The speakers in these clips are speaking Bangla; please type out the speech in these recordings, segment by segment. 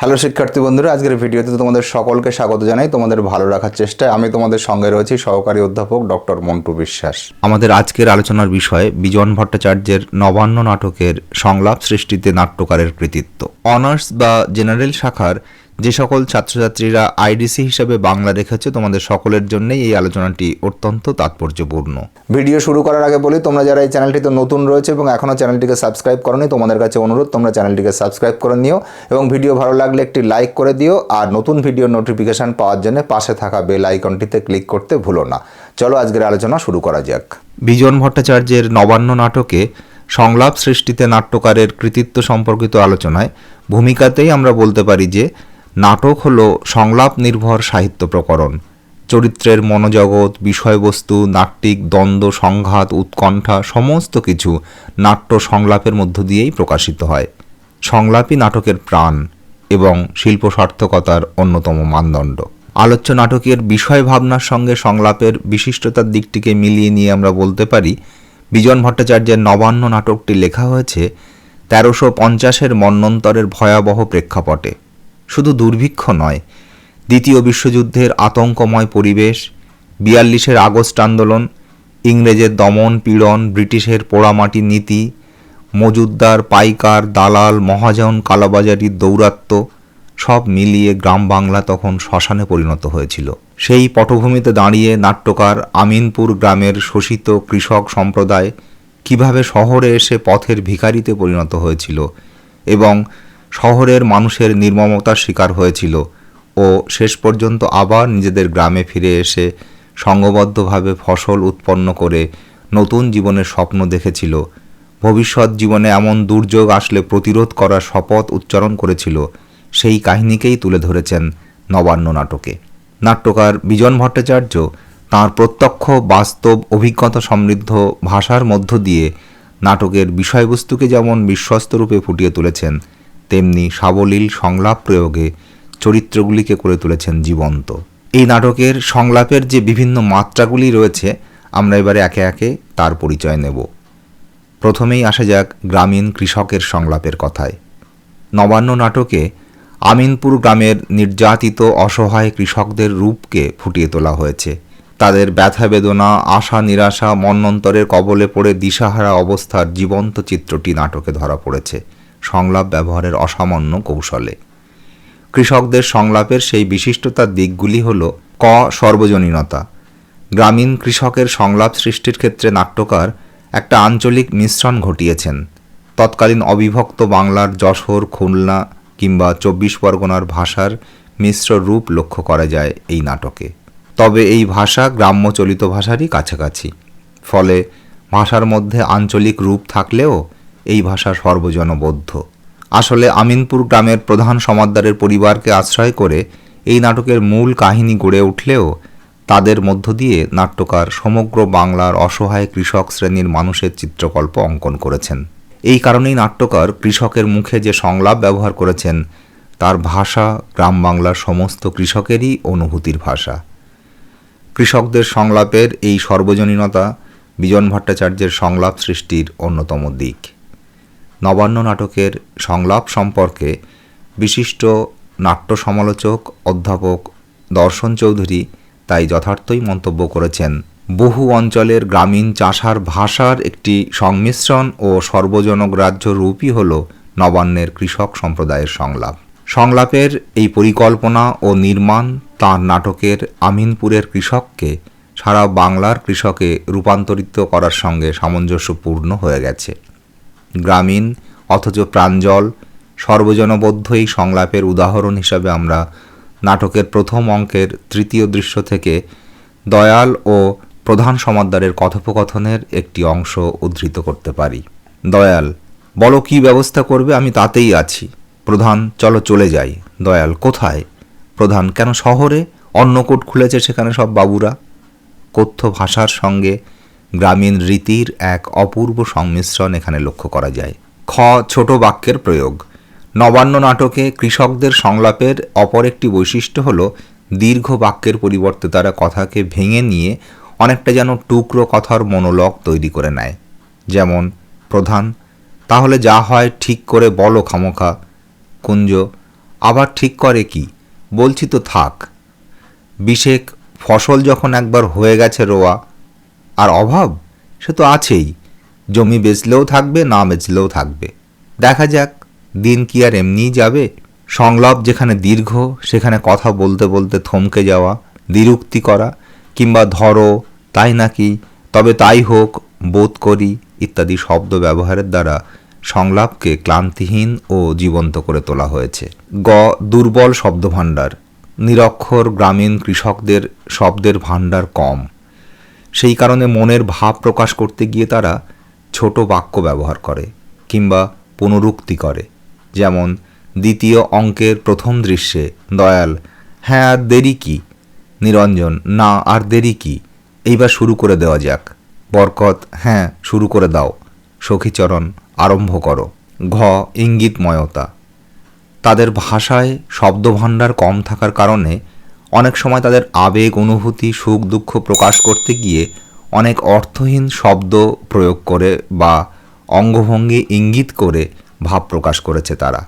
হ্যালো শিক্ষার্থী বন্ধুরা, আজকের ভিডিওতে তোমাদের সকলকে স্বাগত জানাই। তোমাদের ভালো রাখার চেষ্টায় আমি তোমাদের সঙ্গে রয়েছি সহকারী অধ্যাপক ডক্টর মন্টু বিশ্বাস। আমাদের আজকের আলোচনার বিষয় বিজন ভট্টাচার্যের নবান্ন নাটকের সংলাপ সৃষ্টিতে নাট্যকারের কৃতিত্ব। অনার্স বা জেনারেল শাখার যে সকল ছাত্রছাত্রীরা আইডিসি হিসাবে বাংলা রেখেছে তোমাদের সকলের জন্যই এই আলোচনাটি অত্যন্ত তাৎপর্যপূর্ণ। ভিডিও শুরু করার আগে বলি তোমরা যারা এই চ্যানেলটিতে নতুন রয়েছে এবং এখনও চ্যানেলটিকে সাবস্ক্রাইব করনি তোমাদের কাছে অনুরোধ তোমরা চ্যানেলটিকে সাবস্ক্রাইব করে নিও এবং ভিডিও ভালো লাগলে একটি লাইক করে দিও আর নতুন ভিডিও নোটিফিকেশন পাওয়ার জন্য পাশে থাকা বেল আইকনটিতে ক্লিক করতে ভুলো না। চলো আজকের আলোচনা শুরু করা যাক। বিজন ভট্টাচার্যের নবান্ন নাটকে সংলাপ সৃষ্টিতে নাট্যকারের কৃতিত্ব সম্পর্কিত আলোচনায় ভূমিকাতেই আমরা বলতে পারি যে নাটক হল সংলাপ নির্ভর সাহিত্য প্রকরণ। চরিত্রের মনোজগৎ, বিষয়বস্তু, নাট্যিক, দ্বন্দ্ব, সংঘাত, উৎকণ্ঠা, সমস্ত কিছু নাট্য সংলাপের মধ্য দিয়েই প্রকাশিত হয়। সংলাপই নাটকের প্রাণ এবং শিল্প সার্থকতার অন্যতম মানদণ্ড। আলোচ্য নাটকের বিষয় ভাবনার সঙ্গে সংলাপের বিশিষ্টতার দিকটিকে মিলিয়ে নিয়ে আমরা বলতে পারি, বিজন ভট্টাচার্যের নবান্ন নাটকটি লেখা হয়েছে তেরোশো পঞ্চাশের মন্বন্তরের ভয়াবহ প্রেক্ষাপটে। শুধু দুর্ভিক্ষ নয়, দ্বিতীয় বিশ্বযুদ্ধের আতঙ্কময় পরিবেশ, বিয়াল্লিশের আগস্ট আন্দোলন, ইংরেজের দমন পীড়ন, ব্রিটিশের পোড়ামাটির নীতি, মজুদ্দার, পাইকার, দালাল, মহাজন, কালাবাজারির দৌরাত্ম্য, সব মিলিয়ে গ্রাম বাংলা তখন শ্মশানে পরিণত হয়েছিল। সেই পটভূমিতে দাঁড়িয়ে নাট্যকার আমিনপুর গ্রামের শোষিত কৃষক সম্প্রদায় কীভাবে শহরে এসে পথের ভিখারিতে পরিণত হয়েছিল এবং শহরের মানুষের নির্মমতার শিকার হয়েছিল ও শেষ পর্যন্ত আবার নিজেদের গ্রামে ফিরে এসে সংঘবদ্ধভাবে ফসল উৎপন্ন করে নতুন জীবনের স্বপ্ন দেখেছিল। ভবিষ্যৎ জীবনে এমন দুর্যোগ আসলে প্রতিরোধ করার শপথ উচ্চারণ করেছিল। সেই কাহিনীকেই তুলে ধরেছেন নবান্ন নাটকে। নাট্যকার বিজন ভট্টাচার্য তাঁর প্রত্যক্ষ, বাস্তব, অভিজ্ঞতা সমৃদ্ধ ভাষার মধ্য দিয়ে নাটকের বিষয়বস্তুকে যেমন বিশ্বস্তরূপে ফুটিয়ে তুলেছেন তেমনি সাবলীল সংলাপ প্রয়োগে চরিত্রগুলিকে করে তুলেছেন জীবন্ত। এই নাটকের সংলাপের যে বিভিন্ন মাত্রাগুলি রয়েছে, আমরা এবারে একে একে তার পরিচয় নেব। প্রথমেই আসা যাক গ্রামীণ কৃষকের সংলাপের কথায়। নবান্ন নাটকে আমিনপুর গ্রামের নির্যাতিত অসহায় কৃষকদের রূপকে ফুটিয়ে তোলা হয়েছে। তাদের ব্যথা বেদনা, আশা নিরাশা, মন্নন্তরের কবলে পড়ে দিশাহারা অবস্থার জীবন্ত চিত্রটি নাটকে ধরা পড়েছে। সংলাপ ব্যবহারের অসামান্য কৌশলে। কৃষকদের সংলাপের সেই বিশিষ্টতার দিকগুলি হল ক, সর্বজনীনতা। গ্রামীণ কৃষকের সংলাপ সৃষ্টির ক্ষেত্রে নাট্যকার একটা আঞ্চলিক মিশ্রণ ঘটিয়েছেন। তৎকালীন অবিভক্ত বাংলার যশোর, খুলনা কিংবা চব্বিশ পরগনার ভাষার মিশ্র রূপ লক্ষ্য করা যায় এই নাটকে। তবে এই ভাষা গ্রাম্য চলিত ভাষারই কাছাকাছি। ফলে ভাষার মধ্যে আঞ্চলিক রূপ থাকলেও এই ভাষা সর্বজনবদ্ধ। আসলে আমিনপুর গ্রামের প্রধান সমাদদারের পরিবারকে আশ্রয় করে এই নাটকের মূল কাহিনী গড়ে উঠলেও তাদের মধ্য দিয়ে নাট্যকার সমগ্র বাংলার অসহায় কৃষক শ্রেণির মানুষের চিত্রকল্প অঙ্কন করেছেন। এই কারণেই নাট্যকার কৃষকের মুখে যে সংলাপ ব্যবহার করেছেন, তার ভাষা গ্রাম বাংলার সমস্ত কৃষকেরই অনুভূতির ভাষা। কৃষকদের সংলাপের এই সর্বজনীনতা বিজন ভট্টাচার্যের সংলাপ সৃষ্টির অন্যতম দিক। নবান্ন নাটকের সংলাপ সম্পর্কে বিশিষ্ট নাট্য সমালোচক অধ্যাপক দর্শন চৌধুরী তাই যথার্থই মন্তব্য করেছেন। বহু অঞ্চলের গ্রামীণ চাষার ভাষার একটি সংমিশ্রণ ও সর্বজনগ্রাহ্য রূপই হল নবান্নের কৃষক সম্প্রদায়ের সংলাপ। সংলাপের এই পরিকল্পনা ও নির্মাণ তাঁর নাটকের আমিনপুরের কৃষককে সারা বাংলার কৃষকে রূপান্তরিত করার সঙ্গে সামঞ্জস্যপূর্ণ হয়ে গেছে। গ্রামীণ, অথচ প্রাঞ্জল, সর্বজনবদ্ধ এই সংলাপের উদাহরণ হিসাবে আমরা নাটকের প্রথম অঙ্কের তৃতীয় দৃশ্য থেকে দয়াল ও প্রধান সমাদদারের কথোপকথনের একটি অংশ উদ্ধৃত করতে পারি। দয়াল, বলো কি ব্যবস্থা করবে? আমি তাতেই আছি। প্রধান, চলো চলে যাই। দয়াল, কোথায়? প্রধান, কেন শহরে? অন্নকূট খুলেছে সেখানে সব বাবুরা? কথ্য ভাষার সঙ্গে গ্রামীণ রীতির এক অপূর্ব সংমিশ্রণ এখানে লক্ষ্য করা যায়। খ, ছোট বাক্যের প্রয়োগ। নবান্ন নাটকে কৃষকদের সংলাপের অপর একটি বৈশিষ্ট্য হল, দীর্ঘ বাক্যের পরিবর্তে তারা কথাকে ভেঙে নিয়ে অনেকটা যেন টুকরো কথার মনোলগ তৈরি করে নেয়। যেমন, প্রধান, তাহলে যা হয় ঠিক করে বলো খামোখা। কুঞ্জ, আবার ঠিক করে কি? বলছি তো থাক। বিশেক, ফসল যখন একবার হয়ে গেছে রোয়া আর অভাব? সে তো আছেই। জমি বেচলেও থাকবে, না বেচলেও থাকবে। দেখা যাক, দিন কি আর এমনিই যাবে। সংলাপ যেখানে দীর্ঘ, সেখানে কথা বলতে বলতে থমকে যাওয়া দ্বিরুক্তি করা, কিংবা ধরো, তাই নাকি, তবে তাই হোক, বোধ করি, ইত্যাদি শব্দ ব্যবহারের দ্বারা সংলাপকে ক্লান্তিহীন ও জীবন্ত করে তোলা হয়েছে। গ, দুর্বল শব্দভাণ্ডার। নিরক্ষর গ্রামীণ কৃষকদের শব্দের ভাণ্ডার কম। সেই কারণে মনের ভাব প্রকাশ করতে গিয়ে তারা ছোট বাক্য ব্যবহার করে কিংবা পুনরুক্তি করে। যেমন, দ্বিতীয় অঙ্কের প্রথম দৃশ্যে দয়াল হ্যাঁ আর দেরি কি? নিরঞ্জন, না, আর দেরি কি? এইবার শুরু করে দেওয়া যাক। বরকত হ্যাঁ শুরু করে দাও। সখীচরণ, আরম্ভ করো। ঘ, ইঙ্গিতময়তা। তাদের ভাষায় শব্দভাণ্ডার কম থাকার কারণে অনেক সময় তাদের আবেগ, অনুভূতি, সুখ, দুঃখ প্রকাশ করতে গিয়ে অনেক অর্থহীন শব্দ প্রয়োগ করে বা অঙ্গভঙ্গি ইঙ্গিত করে ভাব প্রকাশ করেছে তারা।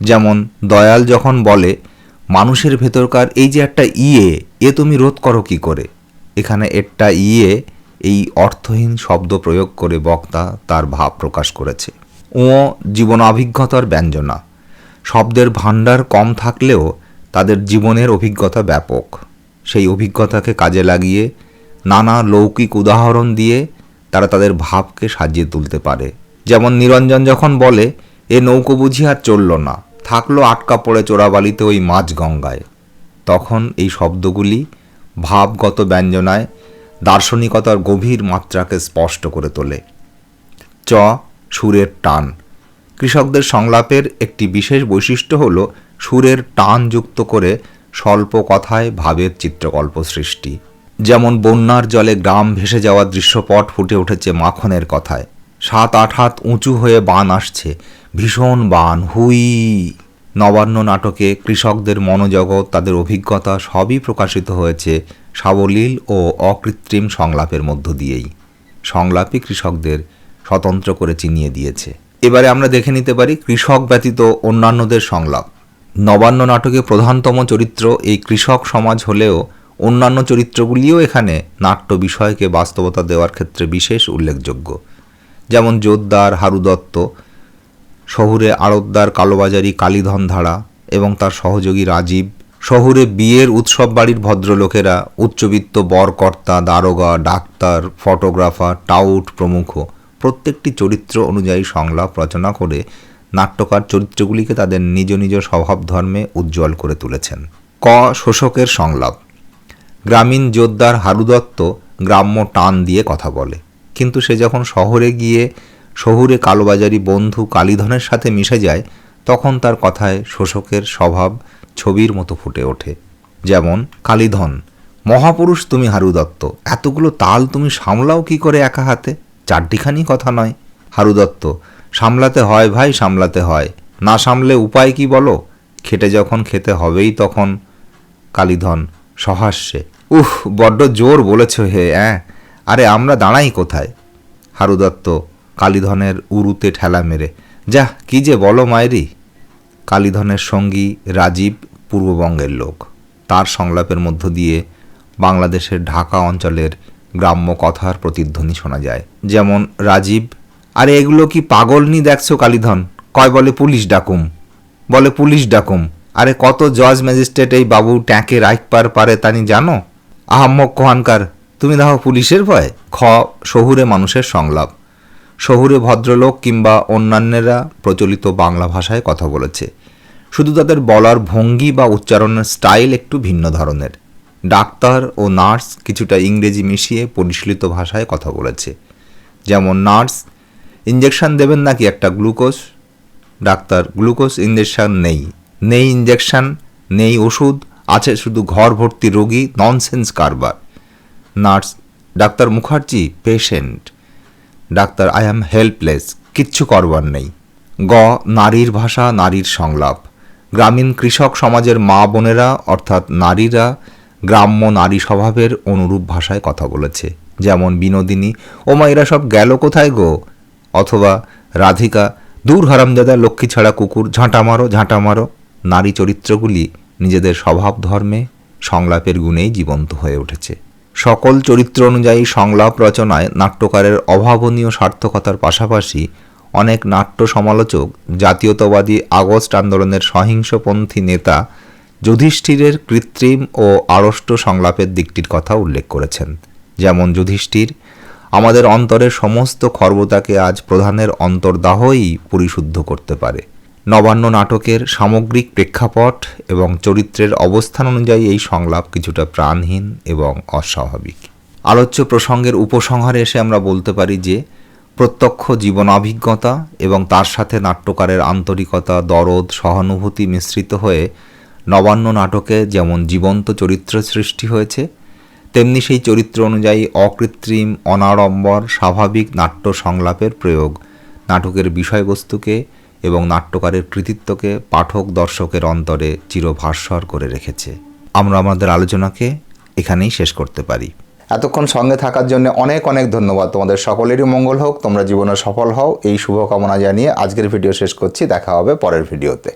যেমন, দয়াল যখন বলে, মানুষের ভেতরকার এই যে একটা ইয়ে এ তুমি রোধ করো কি করে? এখানে একটা ইয়ে এই অর্থহীন শব্দ প্রয়োগ করে বক্তা তার ভাব প্রকাশ করেছে। ও জীবনাভিজ্ঞতার ব্যঞ্জনা। শব্দের ভাণ্ডার কম থাকলেও তাদের জীবনের অভিজ্ঞতা ব্যাপক। সেই অভিজ্ঞতাকে কাজে লাগিয়ে, নানা লৌকিক উদাহরণ দিয়ে তারা তাদের ভাবকে সাজিয়ে তুলতে পারে। যেমন নিরঞ্জন যখন বলে, এ নৌকো বুঝি আর চলল না। থাকল আটকা পড়ে চোরাবালিতে ওই মাঝ গঙ্গায়। তখন এই শব্দগুলি ভাবগত ব্যঞ্জনায় দার্শনিকতার গভীর মাত্রাকে স্পষ্ট করে তোলে। চ. সুরের টান। কৃষকদের সংলাপের একটি বিশেষ বৈশিষ্ট্য হল সুরের টান যুক্ত করে স্বল্প কথায় ভাবের চিত্রকল্প সৃষ্টি। যেমন বন্যার জলে গ্রাম ভেসে যাওয়া দৃশ্যপট ফুটে উঠেছে মাখনের কথায়। সাত আট হাত উঁচু হয়ে বান আসছে, ভীষণ বান, হুই। নবান্ন নাটকে কৃষকদের মনোজগৎ, তাদের অভিজ্ঞতা সবই প্রকাশিত হয়েছে সাবলীল ও অকৃত্রিম সংলাপের মধ্য দিয়েই। সংলাপই কৃষকদের স্বতন্ত্র করে চিনিয়ে দিয়েছে। এবারে আমরা দেখে নিতে পারি কৃষক ব্যতীত অন্যান্যদের সংলাপ। নবান্ন নাটকে প্রধানতম চরিত্র এই কৃষক সমাজ হলেও অন্যান্য চরিত্রগুলিও এখানে নাট্য বিষয়কে বাস্তবতা দেওয়ার ক্ষেত্রে বিশেষ উল্লেখযোগ্য। যেমন জোরদার হারুদত্ত, শহুরে আড়তদার কালোবাজারি কালীধন ধারা এবং তার সহযোগী রাজীব, শহুরে বিয়ের উৎসব বাড়ির ভদ্রলোকেরা, উচ্চবিত্ত বরকর্তা, দারোগা, ডাক্তার, ফটোগ্রাফার, টাউট প্রমুখ প্রত্যেকটি চরিত্র অনুযায়ী সংলাপ রচনা করে নাট্যকার চরিত্রগুলিকে তাদের নিজ নিজ স্বভাব ধর্মে উজ্জ্বল করে তুলেছেন। ক. শোষকের সংলাপ। গ্রামীণ যোদ্ধার হারুদত্ত গ্রাম্য টান দিয়ে কথা বলে। কিন্তু সে যখন শহরে গিয়ে শহুরে কালোবাজারি বন্ধু কালীধনের সাথে মিশে যায়, তখন তার কথায় শোষকের স্বভাব ছবির মতো ফুটে ওঠে। যেমন, কালীধন, মহাপুরুষ তুমি হারুদত্ত, এতগুলো তাল তুমি সামলাও কি করে একা হাতে? চারটিখানি কথা নয়। হারুদত্ত সামলাতে হয় ভাই, সামলাতে হয়। না সামলে উপায় কি বলো? খেটে যখন খেতে হবেই তখন, কালীধন সহাস্যে। উহ বড্ড জোর বলেছ হে, অ্যাঁ? আরে আমরা দাঁড়াই কোথায়? হারুদত্ত কালীধনের উরুতে ঠেলা মেরে। যা কি যে বলো মায়েরি? কালীধনের সঙ্গী রাজীব পূর্ববঙ্গের লোক। তার সংলাপের মধ্য দিয়ে বাংলাদেশের ঢাকা অঞ্চলের গ্রাম্য কথার প্রতিধ্বনি শোনা যায়। যেমন, রাজীব আরে এগুলো কি পাগল নি দেখছ কালীধন? কয় বলে পুলিশ ডাকুম। বলে পুলিশ ডাকুম। আরে কত জজ ম্যাজিস্ট্রেট এই বাবু ট্যাঁকে রাইক পার পারে তানি জানো? আহাম্মক কোহানকার তুমি দাও পুলিশের ভয়? খ, শহুরে মানুষের সংলাপ। শহুরে ভদ্রলোক কিংবা অন্যান্যরা প্রচলিত বাংলা ভাষায় কথা বলেছে। শুধু তাদের বলার ভঙ্গি বা উচ্চারণের স্টাইল একটু ভিন্ন ধরনের। ডাক্তার ও নার্স কিছুটা ইংরেজি মিশিয়ে পরিশীলিত ভাষায় কথা বলেছে। যেমন নার্স ইঞ্জেকশন দেবেন নাকি একটা গ্লুকোজ? ডাক্তার, গ্লুকোজ ইঞ্জেকশন নেই। নেই ইঞ্জেকশন নেই ওষুধ, আছে শুধু ঘর ভর্তি রোগী ননসেন্স কারবার। Nurse, doctor Mukherjee patient doctor I am helpless কিচ্ছু করবার নেই। গ, নারীর ভাষা, নারীর সংলাপ। গ্রামীণ কৃষক সমাজের মা বোনেরা, অর্থাৎ নারীরা, গ্রাম্য নারী স্বভাবের অনুরূপ ভাষায় কথা বলেছে। যেমন বিনোদিনী, ও মা, এরা সব গেল কোথায় গো? অথবা রাধিকা, দূর হারামদাদা লক্ষ্মী ছাড়া কুকুর, ঝাঁটা মারো ঝাঁটা মারো। নারী চরিত্রগুলি নিজেদের স্বভাব ধর্মে সংলাপের গুণেই জীবন্ত হয়ে উঠেছে। সকল চরিত্র অনুযায়ী সংলাপ রচনায় নাট্যকারের অভাবনীয় সার্থকতার পাশাপাশি অনেক নাট্য সমালোচক, জাতীয়তাবাদী আগস্ট আন্দোলনের সহিংসপন্থী নেতা, যুধিষ্ঠিরের কৃত্রিম ও আড়ষ্ট সংলাপের দিকটির কথা উল্লেখ করেছেন। যেমন যুধিষ্ঠির আমাদের অন্তরের সমস্ত খর্বতাকে আজ প্রধানের অন্তর্দাহই পরিশুদ্ধ করতে পারে। নবান্ন নাটকের সামগ্রিক প্রেক্ষাপট এবং চরিত্রের অবস্থান অনুযায়ী এই সংলাপ কিছুটা প্রাণহীন এবং অস্বাভাবিক। আলোচ্য প্রসঙ্গের উপসংহারে এসে আমরা বলতে পারি যে, প্রত্যক্ষ জীবনাভিজ্ঞতা এবং তার সাথে নাট্যকারের আন্তরিকতা, দরদ, সহানুভূতি মিশ্রিত হয়ে নবান্ন নাটকে যেমন জীবন্ত চরিত্র সৃষ্টি হয়েছে তেমনি সেই চরিত্র অনুযায়ী অকৃত্রিম, অনাড়ম্বর, স্বাভাবিক নাট্য সংলাপের প্রয়োগ। নাটকের বিষয়বস্তুকে এবং নাট্যকারের কৃতিত্বকে পাঠক দর্শকের অন্তরে চিরভাস্বর করে রেখেছে। আমরা আমাদের আলোচনাকে এখানেই শেষ করতে পারি। এতক্ষণ সঙ্গে থাকার জন্য অনেক অনেক ধন্যবাদ। তোমাদের সকলেরই মঙ্গল হোক। তোমরা জীবনে সফল হও। এই শুভকামনা জানিয়ে আজকের ভিডিও শেষ করছি। দেখা হবে পরের ভিডিওতে।